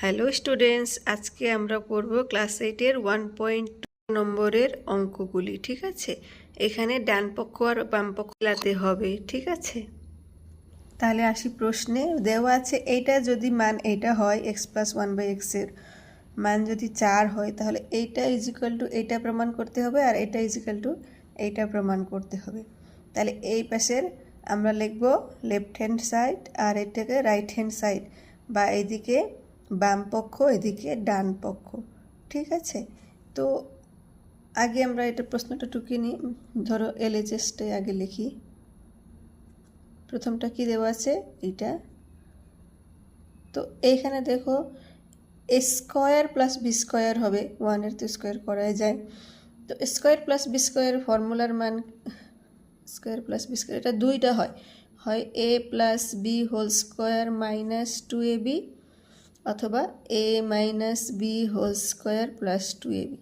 Hello students, আজকে আমরা করব ক্লাস এইটের ওয়ান পয়েন্ট নম্বরের অঙ্কগুলি, ঠিক আছে? এখানে ডান পক্ষ আর বাম পক্ষ লাতে হবে, ঠিক আছে? তাহলে আসি প্রশ্নে, দেওয়া আছে এইটা যদি মান এইটা হয় এক্স প্লাস ওয়ান বাই এক্সের মান যদি চার হয়, তাহলে এইটা ইজিক্যাল টু এইটা প্রমাণ করতে হবে আর এটা ইজিক্যাল টু এইটা প্রমাণ করতে হবে। তাহলে এই পাশের আমরা লিখব লেফট হ্যান্ড সাইড আর এটাকে রাইট হ্যান্ড সাইড বা এইদিকে বাম পক্ষ, এদিকে ডান পক্ষ, ঠিক আছে? তো আগে আমরা এটা প্রশ্নটা টুকিয়ে নিই। ধরো এলএচএসটাই আগে লিখি। প্রথমটা কি দেওয়া আছে? এইটা। তো এইখানে দেখো, A square plus B square হবে ওয়ানের তো স্কোয়ার করাই যায়। তো স্কোয়ার প্লাস বি স্কোয়ার ফর্মুলার মান, স্কোয়ার প্লাস বি স্কোয়ার, এটা দুইটা হয়। হয় A plus B whole square minus two A B অথবা A minus B whole square plus two A B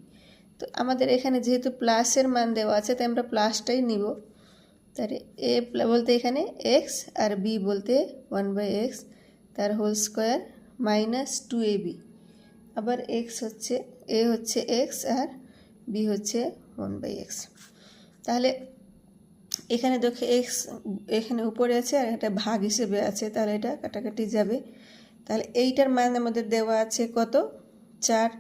তো আমাদের এখানে যেহেতু প্লাসের মান দেওয়া আছে, তাই আমরা প্লাসটাই নিব। তাহলে এ বলতে এখানে এক্স আর বি বলতে ওয়ান বাই এক্স তার whole square minus two A B আবার এক্স হচ্ছে এ হচ্ছে এক্স আর বি হচ্ছে ওয়ান বাই এক্স তাহলে এখানে দেখো এক্স এখানে উপরে আছে আর এটা ভাগ হিসেবে আছে, তাহলে এটা কাটাকাটি যাবে। তাহলে এইটার মান আমাদের দেওয়া আছে কত? চার।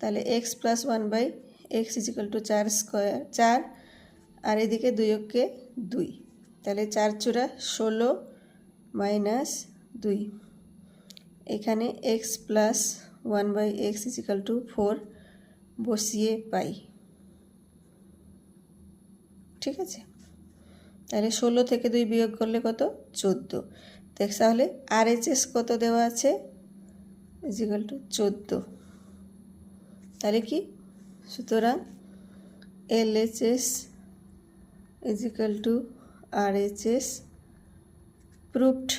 তাহলে X plus one by X equal to চার স্কোয়ার চার। আর এদিকে দুই অক্ষে দুই। তাহলে চার চূড়া ষোলো মাইনাস দুই। এখানে X plus one by X equal to four বসিয়ে পাই। ঠিক আছে? তাহলে ষোলো থেকে দুই বিয়োগ করলে কত? চোদ্দ। দেখ তাহলে আর কত দেওয়া আছে? ইজিক্যাল টু চোদ্দ। তাহলে কি? সুতরাং L H equal to R H S proved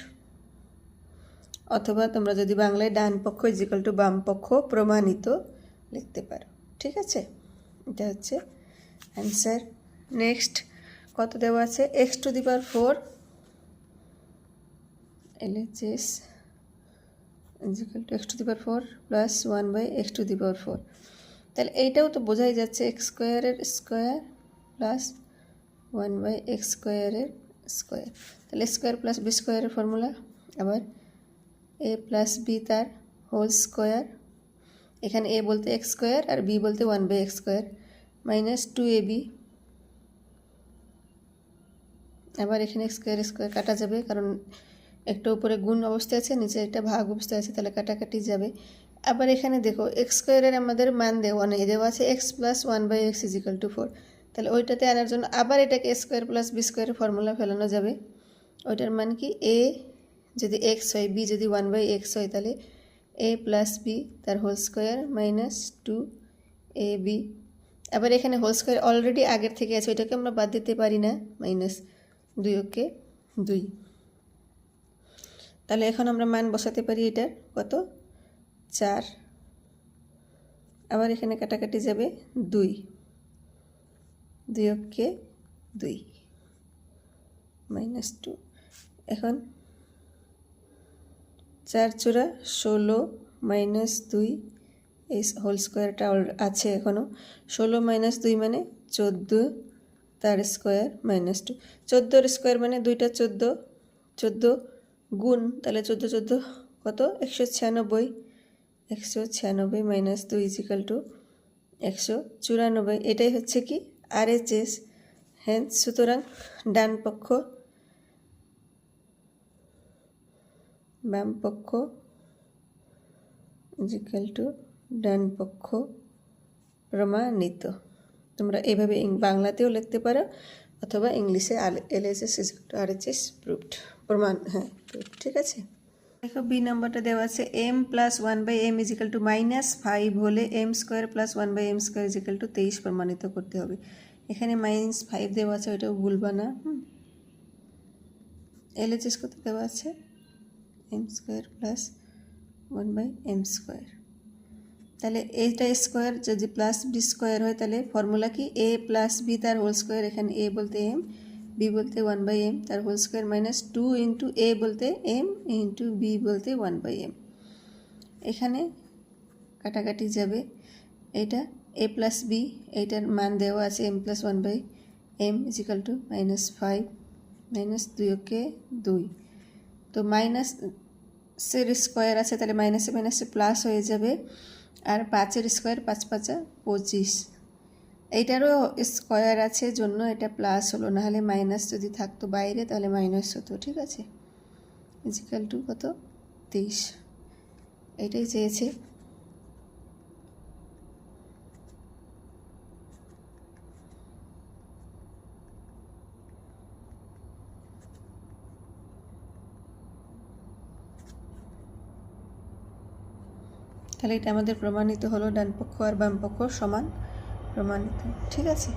অথবা তোমরা যদি বাংলায় ডান পক্ষ ইজিক্যাল টু বাম পক্ষ প্রমাণিত লিখতে পারো। ঠিক আছে? এটা হচ্ছে অ্যান্সার নেক্সট কত দেওয়া আছে? X to the power four LHS equal to X to the power four plus one by X to the power four. তাহলে এইটাও তো বোঝাই যাচ্ছে এক্স স্কোয়ারের square plus one by X স্কোয়ারের স্কোয়ার। তাহলে স্কোয়ার প্লাস বি স্কোয়ারের formula, আবার এ প্লাস বি তার হোল স্কোয়ার। এখানে এ বলতে এক্স স্কোয়ার আর বি বলতে one by X square minus two A B. আবার এখানে স্কোয়ার স্কোয়ার কাটা যাবে, কারণ একটা উপরে গুণ অবস্থায় আছে, নিচে একটা ভাগ অবস্থায় আছে, তাহলে কাটাকাটি যাবে। আবার এখানে দেখো এক্স স্কোয়ারের আমাদের মান দেওয়া নেই, দেওয়া আছে X plus one by X equal to four তাহলে ওইটাতে আনার জন্য আবার এটাকে স্কোয়ার প্লাস বি স্কোয়ারের ফর্মুলা ফেলানো যাবে। ওইটার মান কি? এ যদি এক্স হয় বি যদি ওয়ান বাই এক্স হয়, তাহলে এ প্লাস বি তার whole square minus two A B আবার এখানে হোল স্কোয়ার অলরেডি আগের থেকে আছে, ওইটাকে আমরা বাদ দিতে পারি না মাইনাস দুই ওকে দুই। তাহলে এখন আমরা মান বসাতে পারি এটার কত? চার। আবার এখানে কাটাকাটি যাবে দুই। দুই অক্ষে দুই। Minus two. এখন চার চূড়া ষোলো মাইনাস দুই, এই হোল স্কোয়ারটা আছে এখনও ষোলো মাইনাস দুই মানে চোদ্দ, তার স্কোয়ার মাইনাস টু। চোদ্দোর স্কোয়ার মানে দুইটা চোদ্দ। চোদ্দ গুণ, তাহলে চোদ্দ চোদ্দ কত? একশো ছিয়ানব্বই। একশো ছিয়ানব্বই মাইনাস দুই ইজিক্যাল টু একশো চুরানব্বই। এটাই হচ্ছে কি? আর এইচ এস হ্যাঁ সুতরাং ডান পক্ষ, বাম পক্ষ ইজিক্যাল টু ডান পক্ষ প্রমাণিত। তোমরা এভাবে বাংলাতেও লিখতে পারো, অথবা ইংলিশে L S S R H S proved প্রমাণ হ্যাঁ ঠিক আছে। দেখো বি নাম্বারটা দেওয়া আছে M plus one by M equal to minus five হলে M square plus one by M square equal to তেইশ প্রমাণিত করতে হবে। এখানে মাইনাস ফাইভ দেওয়া আছে, ওইটাও ভুলবা না, হুম। এল এইচ এস কত দেওয়া আছে? M square plus one by M square তাহলে এইটা স্কোয়ার যদি প্লাস বি স্কোয়ার হয়, তাহলে ফর্মুলা কি? এ প্লাস বি তার হোল স্কোয়ার এখানে এ বলতে এম বি বলতে ওয়ান বাই এম তার whole square minus two into A বলতে এম ইন্টু বি বলতে ওয়ান বাই এম এখানে কাটাকাটি যাবে। এটা এ প্লাস বি এইটার মান দেওয়া আছে M plus one by M is equal to minus five minus দুই ওকে দুই। তো মাইনাস সের স্কোয়ার আছে, তাহলে মাইনাসে মাইনাসে প্লাস হয়ে যাবে। আর পাঁচের স্কোয়ার পাঁচ পাঁচা পঁচিশ। এইটারও স্কোয়ার আছে, জন্য এটা প্লাস হলো। নাহলে মাইনাস যদি থাকতো বাইরে, তাহলে মাইনাস হতো, ঠিক আছে? ইজিক্যাল টু কত? তেইশ এটাই চেয়েছে। তাহলে এটা আমাদের প্রমাণিত হলো ডান পক্ষ আর বাম পক্ষ সমান। প্রমাণিত। ঠিক আছে?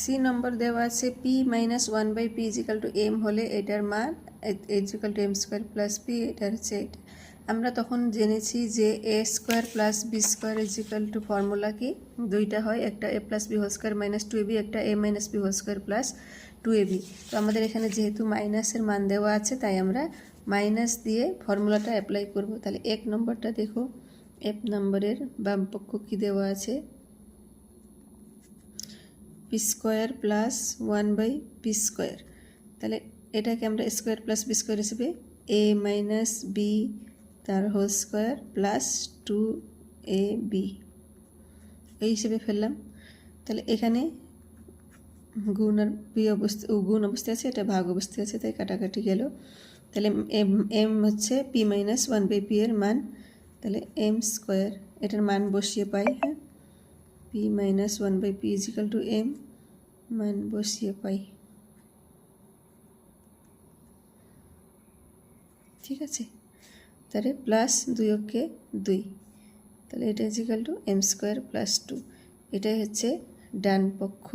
সি নম্বর দেওয়া আছে P minus one by P is equal to M হলে এটার মান is equal to M square plus P এটার হচ্ছে এটা। আমরা তখন জেনেছি যে A square plus B square is equal to formula কি? দুইটা হয়, একটা A plus B whole square minus two A B একটা A minus B whole square plus two A B তো আমাদের এখানে যেহেতু মাইনাসের মান দেওয়া আছে, তাই আমরা মাইনাস দিয়ে ফর্মুলাটা অ্যাপ্লাই করব। তাহলে এক নম্বরটা দেখো এক নম্বরের বাম পক্ষ কী দেওয়া আছে? P square plus one by P square তাহলে এটাকে আমরা স্কোয়ার প্লাস বি স্কোয়ার হিসেবে এ মাইনাস বি তার whole square plus two A B এই হিসেবে ফেললাম। তাহলে এখানে গুণ আর বি অবস্থা গুণ অবস্থায় আছে, এটা ভাগ অবস্থায় আছে, তাই কাটাকাটি গেল। তাহলে এম এম হচ্ছে P minus one by P এর মান। তাহলে এম স্কোয়ার এটার মান বসিয়ে পাই হ্যাঁ? P minus one by P is equal to M মান বসিয়ে পাই ঠিক আছে? তাহলে প্লাস দুই ওকে দুই। তাহলে এটা is equal to M square plus two এটাই হচ্ছে ডান পক্ষ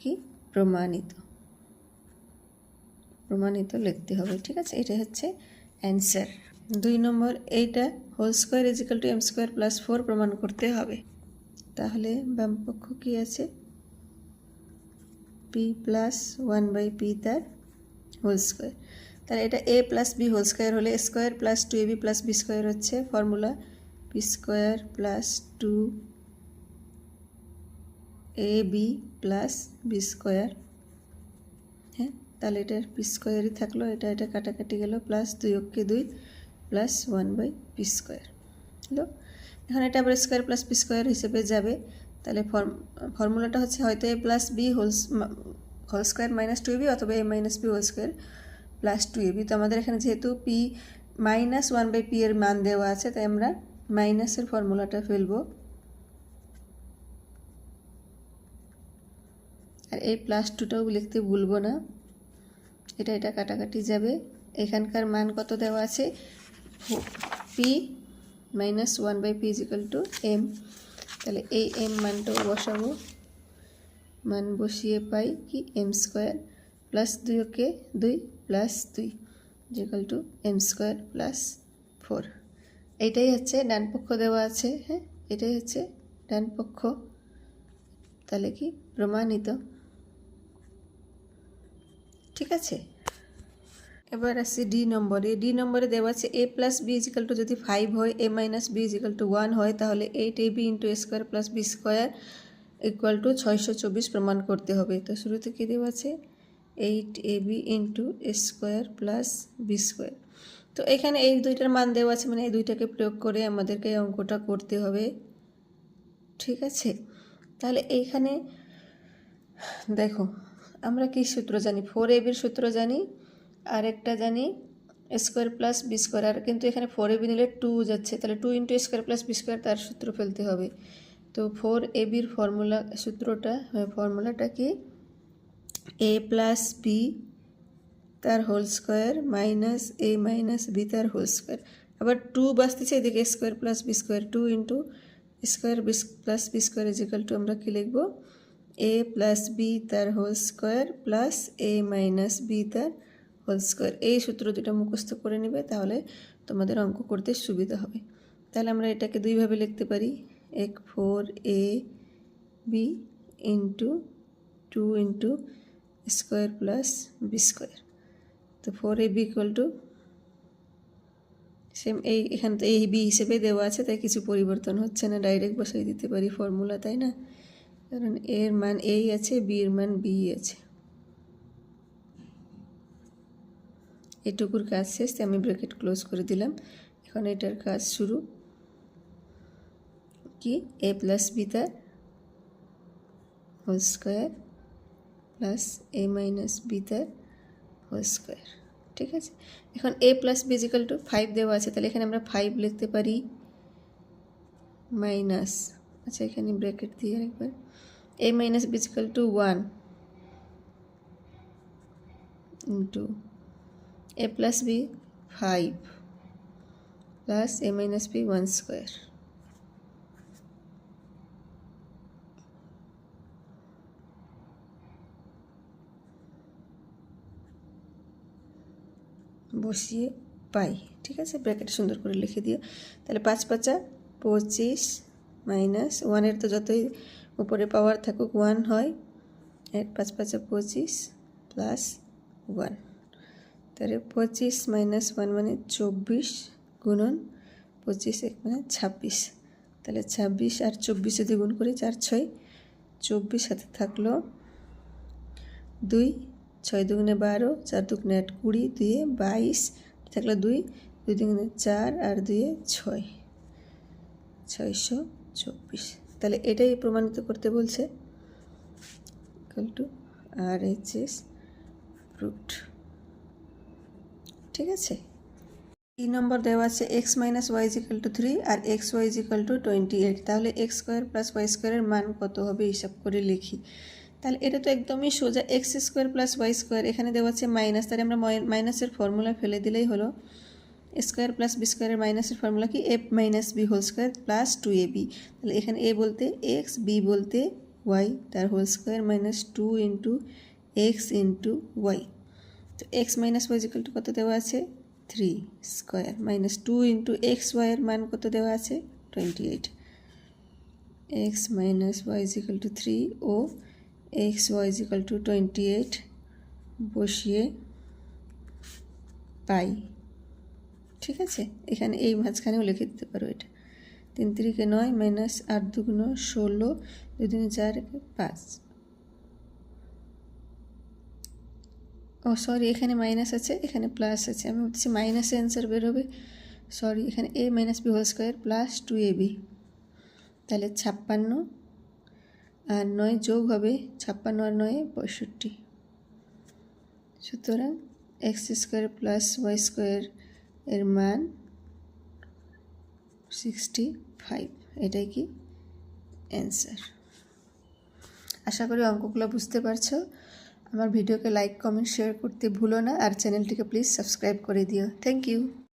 কি? প্রমাণিত। প্রমাণিত লিখতে হবে, ঠিক আছে? এটা হচ্ছে অ্যান্সার দুই নম্বর, এইটা whole square is equal to M square plus four প্রমাণ করতে হবে। তাহলে বাম পক্ষ কী আছে? P plus one by P তার হোল স্কোয়ার তাহলে এটা A plus B whole square হলে square plus two A B plus B square হচ্ছে formula P square plus two A B plus B square হ্যাঁ তাহলে এটার পি স্কোয়ারই থাকল, এটা এটা কাটাকাটি গেল প্লাস দুই অক্ষে দুই plus one by P square হলো এখন এটা আবার স্কোয়ার প্লাস পি স্কোয়ার হিসেবে যাবে। তাহলে ফর্ম ফর্মুলাটা হচ্ছে হয়তো A plus B whole whole square minus two B অথবা A minus B whole square plus two A B তো আমাদের এখানে যেহেতু P minus one by P এর মান দেওয়া আছে, তাই আমরা মাইনাসের ফর্মুলাটা ফেলব। আর এই প্লাস টুটাও লিখতে ভুলবো না। এটা এটা কাটাকাটি যাবে। এখানকার মান কত দেওয়া আছে? P minus one by P is equal to M তাহলে এই এম মানটাও বসাবো। মান বসিয়ে পাই কি? এম স্কোয়ার প্লাস দুই ওকে দুই প্লাস দুই is equal to M square plus four এইটাই হচ্ছে ডান পক্ষ দেওয়া আছে হ্যাঁ? এটাই হচ্ছে ডান পক্ষ। তাহলে কি? প্রমাণিত। ঠিক আছে? এবার আসছি ডি নম্বরে ডি নম্বরে দেওয়া আছে A plus B is equal to যদি ফাইভ হয় A minus B is equal to one হয়, তাহলে eight A B into A square plus B square equal to ছয়শো চব্বিশ প্রমাণ করতে হবে। তো শুরুতে কী দেওয়া আছে? Eight A B into A square plus B square তো এখানে এই দুইটার মান দেওয়া আছে মানে এই দুইটাকে প্রয়োগ করে আমাদেরকে অঙ্কটা করতে হবে। ঠিক আছে? তাহলে এইখানে দেখো, আমরা কি সূত্র জানি? ফোর এ বির সূত্র জানি। আর একটা জানি স্কোয়ার প্লাস বি স্কোয়ার আর কিন্তু এখানে ফোর এ বি নিলে টু যাচ্ছে, তাহলে two into square plus B square তার সূত্র ফেলতে হবে। তো ফোর এ বির ফর্মুলা সূত্রটা ফর্মুলাটা কি? এ প্লাস বি তার whole square minus A minus B তার হোল স্কোয়ার আবার টু বাঁচতেছে এদিকে square plus B square two into square B plus B square is equal to আমরা কী লিখব? এ প্লাস বি তার whole square plus A minus B তার whole square এই সূত্র দুটো মুখস্থ করে নেবে, তাহলে তোমাদের অঙ্ক করতে সুবিধা হবে। তাহলে আমরা এটাকে দুইভাবে লিখতে পারি। এক four A B into two into square plus B square তো four A B equal to same এই এখানে তো এই বি হিসেবে দেওয়া আছে, তাই কিছু পরিবর্তন হচ্ছে না। ডাইরেক্ট বসাই দিতে পারি ফর্মুলা তাই না? কারণ এর মান এই আছে বি এর মান বি আছে। এটুকুর কাজ শেষ, আমি ব্র্যাকেট ক্লোজ করে দিলাম। এখন এটার কাজ শুরু। কি? এ প্লাস বি তার whole square plus A minus B তার হোল স্কোয়ার ঠিক আছে? এখন A plus B is equal to five দেওয়া আছে, তাহলে এখানে আমরা ফাইভ লিখতে পারি। মাইনাস আচ্ছা এখানে ব্র্যাকেট দিয়ে আরেকবার। A minus B is equal to one into A plus B five plus A minus B one square বসিয়ে পাই, ঠিক আছে? ব্র্যাকেট সুন্দর করে লিখে দিও। তাহলে পাঁচ পাঁচা পঁচিশ মাইনাস ওয়ানের তো যতই উপরে পাওয়ার থাকুক ওয়ান হয়। এর পাঁচ পাঁচা পঁচিশ প্লাস ওয়ান তাহলে পঁচিশ মাইনাস ওয়ান মানে চব্বিশ গুণন পঁচিশ এক মানে ছাব্বিশ। তাহলে ছাব্বিশ আর চব্বিশ যদি গুণ করি চার ছয়, চব্বিশ হাতে থাকল দুই, ছয় দুগুণে বারো, চার দুগুণে আট কুড়ি, দুয়ে বাইশ, থাকল দুই দুই দুগুণে চার আর দুয়ে ছয়, ছয়শো চব্বিশ। তাহলে এটাই প্রমাণিত করতে বলছে। Equal R H S root ঠিক আছে? তিন নম্বর দেওয়া আছে X minus Y is equal to three R X Y is equal to twenty eight তাহলে এক্স স্কোয়ার প্লাস ওয়াই স্কোয়ারের মান কত হবে হিসাব করে লিখি। তাহলে এটা তো একদমই সোজা। X square plus Y square এখানে দেওয়া আছে মাইনাস তাহলে আমরা মাইনাসের ফর্মুলা ফেলে দিলেই হলো। স্কোয়ার প্লাস বি স্কোয়ারের মাইনাসের ফর্মুলা কি? A minus B whole square plus two A B তাহলে এখানে এ বলতে এক্স বি বলতে ওয়াই তার whole square minus two into X into Y তো X minus Y is equal to কত দেওয়া আছে? Three square minus two into X ওয়াইয়ের মান কত দেওয়া আছে? Twenty eight X minus Y is equal to three O X Y is equal to twenty eight বসিয়ে পাই। ঠিক আছে? এখানে এই মাঝখানেও লিখে দিতে পারো এটা। তিন তিরিকে নয় মাইনাস আট দুগুণ ষোলো দুদিন চার পাঁচ। ও সরি এখানে মাইনাস আছে, এখানে প্লাস আছে। আমি বলছি মাইনাসে অ্যান্সার বেরোবে সরি এখানে A minus B whole square plus two A B তাহলে ছাপ্পান্ন আর নয় যোগ হবে ছাপ্পান্ন আর নয় পঁয়ষট্টি। সুতরাং X square plus Y square এর মান সিক্সটি ফাইভ এটাই কি অ্যান্সার আশা করি অঙ্কগুলো বুঝতে পারছ। আমার ভিডিওকে লাইক, কমেন্ট, শেয়ার করতে ভুলো না আর চ্যানেলটিকে প্লিজ সাবস্ক্রাইব করে দিও। Thank you.